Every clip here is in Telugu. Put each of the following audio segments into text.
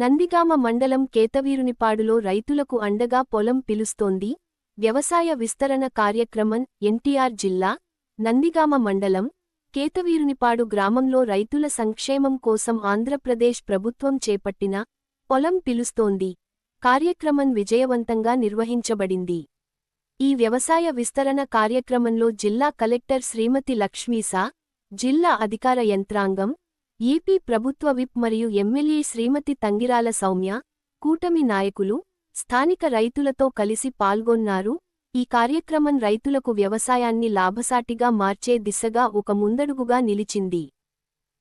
నందిగామ మండలం కేతవీరునిపాడులో రైతులకు అండగా పొలం పిలుస్తోంది. వ్యవసాయ విస్తరణ కార్యక్రమం ఎన్టీఆర్ జిల్లా నందిగామ మండలం కేతవీరునిపాడు గ్రామంలో రైతుల సంక్షేమం కోసం ఆంధ్రప్రదేశ్ ప్రభుత్వం చేపట్టిన పొలం పిలుస్తోంది. కార్యక్రమం విజయవంతంగా నిర్వహించబడింది. ఈ వ్యవసాయ విస్తరణ కార్యక్రమంలో జిల్లా కలెక్టర్ శ్రీమతి లక్ష్మీసా జిల్లా అధికార యంత్రాంగం ఏపీ ప్రభుత్వ విప్ మరియు ఎమ్మెల్యే శ్రీమతి తంగిరాల సౌమ్య కూటమి నాయకులు స్థానిక రైతులతో కలిసి పాల్గొన్నారు. ఈ కార్యక్రమం రైతులకు వ్యవసాయాన్ని లాభసాటిగా మార్చే దిశగా ఒక ముందడుగుగా నిలిచింది.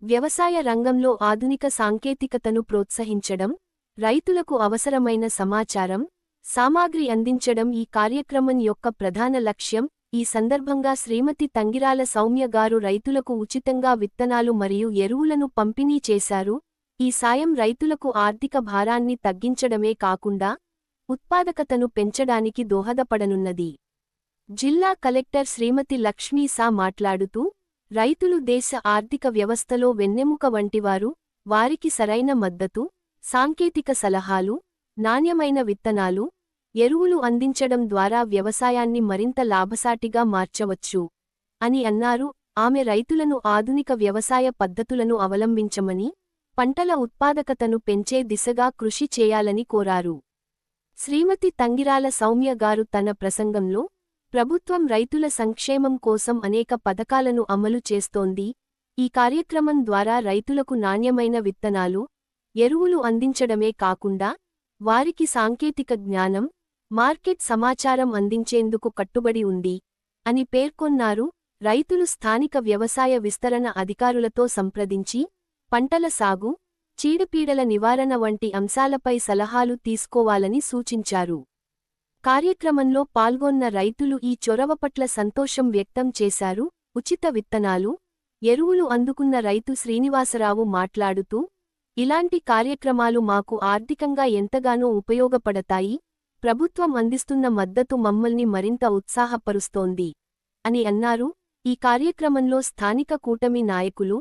వ్యవసాయ రంగంలో ఆధునిక సాంకేతికతను ప్రోత్సహించడం రైతులకు అవసరమైన సమాచారం సామాగ్రి అందించడం ఈ కార్యక్రమం యొక్క ప్రధాన లక్ష్యం. ఈ సందర్భంగా శ్రీమతి తంగిరాల సౌమ్య గారు రైతులకు ఉచితంగా విత్తనాలు మరియు ఎరువులను పంపిణీ చేశారు. ఈ సాయం రైతులకు ఆర్థిక భారాన్ని తగ్గించడమే కాకుండా ఉత్పాదకతను పెంచడానికి దోహదపడనున్నది. జిల్లా కలెక్టర్ శ్రీమతి లక్ష్మీ సా మాట్లాడుతూ రైతులు దేశ ఆర్థిక వ్యవస్థలో వెన్నెముక వంటివారు వారికి సరైన మద్దతు సాంకేతిక సలహాలు నాణ్యమైన విత్తనాలు ఎరువులు అందించడం ద్వారా వ్యవసాయాన్ని మరింత లాభసాటిగా మార్చవచ్చు అని అన్నారు. ఆమె రైతులను ఆధునిక వ్యవసాయ పద్ధతులను అవలంబించమని పంటల ఉత్పాదకతను పెంచే దిశగా కృషి చేయాలని కోరారు. శ్రీమతి తంగిరాల సౌమ్య గారు తన ప్రసంగంలో ప్రభుత్వం రైతుల సంక్షేమం కోసం అనేక పథకాలను అమలు చేస్తోంది. ఈ కార్యక్రమం ద్వారా రైతులకు నాణ్యమైన విత్తనాలు ఎరువులు అందించడమే కాకుండా వారికి సాంకేతిక జ్ఞానం మార్కెట్ సమాచారం అందించేందుకు కట్టుబడి ఉంది అని పేర్కొన్నారు. రైతులు స్థానిక వ్యవసాయ విస్తరణ అధికారులతో సంప్రదించి పంటల సాగు చీడపీడల నివారణ వంటి అంశాలపై సలహాలు తీసుకోవాలని సూచించారు. కార్యక్రమంలో పాల్గొన్న రైతులు ఈ చొరవ పట్ల సంతోషం వ్యక్తం చేశారు. ఉచిత విత్తనాలు ఎరువులు అందుకున్న రైతు శ్రీనివాసరావు మాట్లాడుతూ ఇలాంటి కార్యక్రమాలు మాకు ఆర్థికంగా ఎంతగానో ఉపయోగపడతాయి. ప్రభుత్వం అందిస్తున్న మద్దతు మమ్మల్ని మరింత ఉత్సాహపరుస్తోంది అని అన్నారు. ఈ కార్యక్రమంలో స్థానిక కూటమి నాయకులు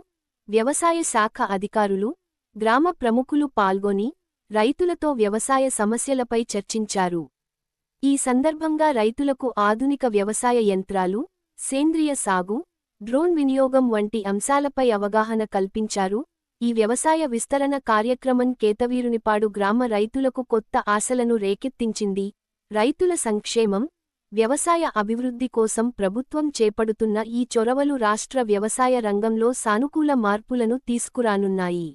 వ్యవసాయ శాఖ అధికారులు గ్రామ ప్రముఖులు పాల్గొని రైతులతో వ్యవసాయ సమస్యలపై చర్చించారు. ఈ సందర్భంగా రైతులకు ఆధునిక వ్యవసాయ యంత్రాలు సేంద్రియ సాగు డ్రోన్ వినియోగం వంటి అంశాలపై అవగాహన కల్పించారు. ఈ వ్యవసాయ విస్తరణ కార్యక్రమం కేతవీరునిపాడు గ్రామ రైతులకు కొత్త ఆశలను రేకెత్తించింది. రైతుల సంక్షేమం వ్యవసాయ అభివృద్ధి కోసం ప్రభుత్వం చేపడుతున్న ఈ చొరవలు రాష్ట్ర వ్యవసాయ రంగంలో సానుకూల మార్పులను తీసుకురానున్నాయి.